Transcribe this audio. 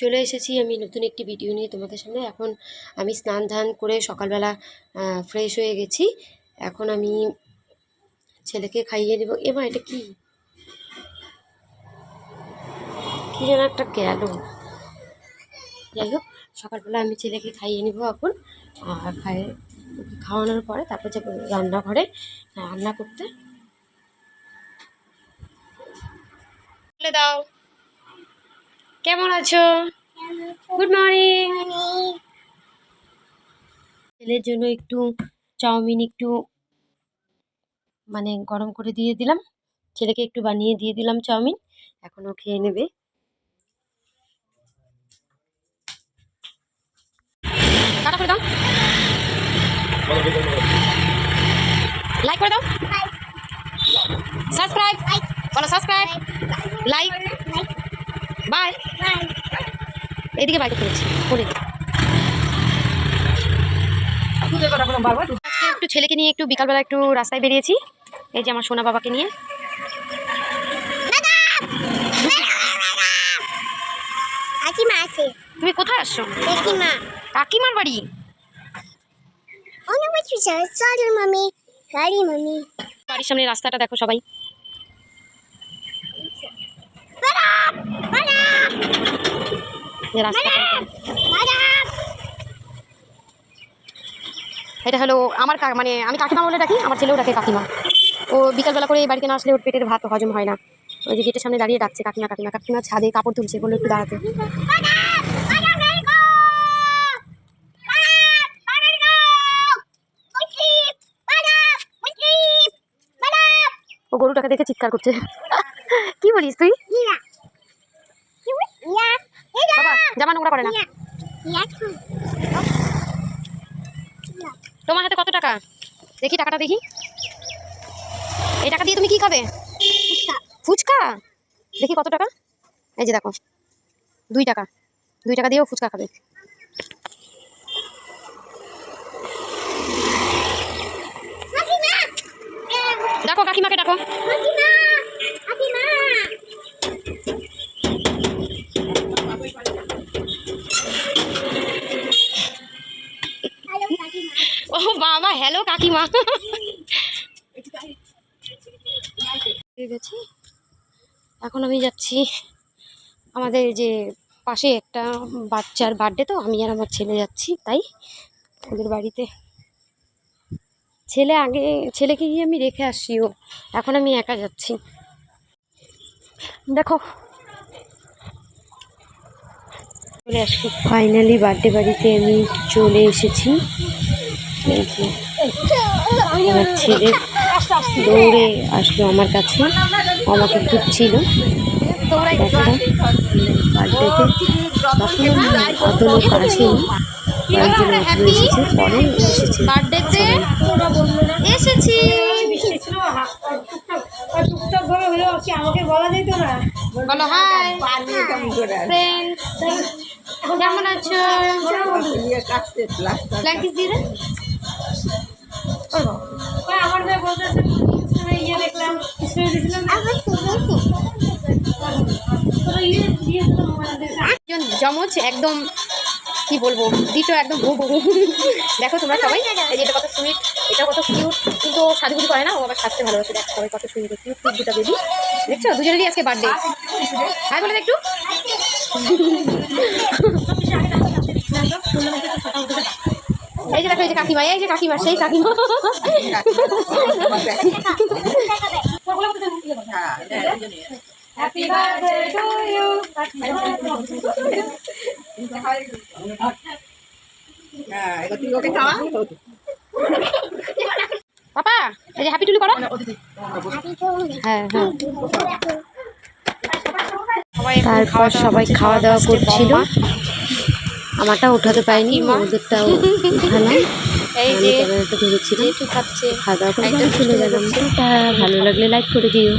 চলে এসেছি, আমি নতুন একটি ভিডিও নিয়ে তোমাদের সামনে। এখন আমি স্নান ধান করে সকালবেলা ফ্রেশ হয়ে গেছি। এখন আমি ছেলেকে খাইয়ে দেবো এবার এটা কি? যেন একটা গেল। যাই হোক, সকালবেলা আমি ছেলেকে খাইয়ে নেব এখন। আর ওকে খাওয়ানোর পরে তারপর যাব রান্নাঘরে, রান্না করতে। দাও। কেমন আছো? গুড মর্নিং ছেলের জন্য একটু চাউমিন একটু মানে গরম করে দিয়ে দিলাম। ছেলেকে একটু বানিয়ে দিয়ে দিলাম চাউমিন। এখন ও খেয়ে নেবে। টাটা করে দাও। লাইক করে দাও। সাবস্ক্রাইব বলো সাবস্ক্রাইব লাইক বাই। এদিকে বাইকে করেছি করে আজকে একটু ছেলেকে নিয়ে একটু বিকালবেলা একটু রাস্তায় বেরিয়েছি। এই যে আমার সোনা বাবাকে নিয়ে। কাকিমা আছে। তুমি কোথায় আসছো? কাকিমা। কাকিমার বাড়ি? অনেক কিছু সরি মামি সরি মামি। বাড়ির সামনে রাস্তাটা দেখো সবাই। এই রাস্তাটা এটা হলো আমার মানে আমি কাকিমা বলে ডাকি আমার ছেলেও ডাকে কাকিমা। ও বিকালবেলা করে এই বাড়িতে না আসলে ওর পেটের ভাত হজম হয় না। ওই যে গেটের সামনে দাঁড়িয়ে ডাকছে কাকিমা কাকিমা। কাকিমা ছাদে কাপড় তুলছে বলল একটু দাঁড়াতে। ও গরুটাকে দেখে চিৎকার করছে। কি বলিস তুই? বাবা জামা নোংরা করে না। তোমার হাতে কত টাকা? দেখি টাকাটা দেখি। এই টাকা দিয়ে তুমি কি খাবে? ফুচকা। দেখি কত টাকা? এই যে দেখো দুই টাকা। দুই টাকা দিয়েও ফুচকা খাবে। ডাকো কাকিমাকে ডাকো। হয়ে গেছি। এখন আমি যাচ্ছি আমাদের যে পাশে একটা বাচ্চার বার্থডে তো, আমি আর আমার ছেলে যাচ্ছি, তাই ওদের বাড়িতে। ছেলে আগে, ছেলেকে গিয়ে আমি রেখে আসছি ও। এখন আমি একা যাচ্ছি। দেখো। চলে আসছি ফাইনালি বার্থডে বাড়িতে আমি চলে এসেছি। আমার ছেলে দৌড়ে আসলো আমার কাছে। আমাকে খুঁজছিল। দেখো বার্থডেতে তখন অত লোক আসেনি কয়েকজন মাত্র এসেছে। পরে আমাকে বলা যেত না বলো হাই কেমন আছো আমার মেয়ে বলতেছে তুমি ইয়ে দেখলাম ইয়ে দেখে একজন জমজ একদম কি বলব দিটো একদম ভু ভু দেখো তোমরা সবাই এটা কত সুইট এটা কত কিউট কিন্তু সাজুগুজি করে না ও আবার সাজতে ভালোবাসে। দেখো সবাই কত সুন্দর কিউট কিউট দুটা বেবি দেখছ? দুজনেরই আজকে বার্থডে হ্যাঁ বলে একটু। এই যে দেখো এই যে কাকিমা এই যে কাকিমা সেই কাকিমা। Happy birthday to you papa এই যে হ্যাপি টুলু করো। হ্যাঁ হ্যাঁ। তারপর সবাই খাওয়া দাওয়া করছিল। আমারটা উঠাতে পারিনি ওদেরটাও উঠালাম। এই যে ক্যামেরাটা ধরেছিলাম। খাওয়া দাওয়া করে চলে গেলাম। তা ভালো লাগলে লাইক করে দিও।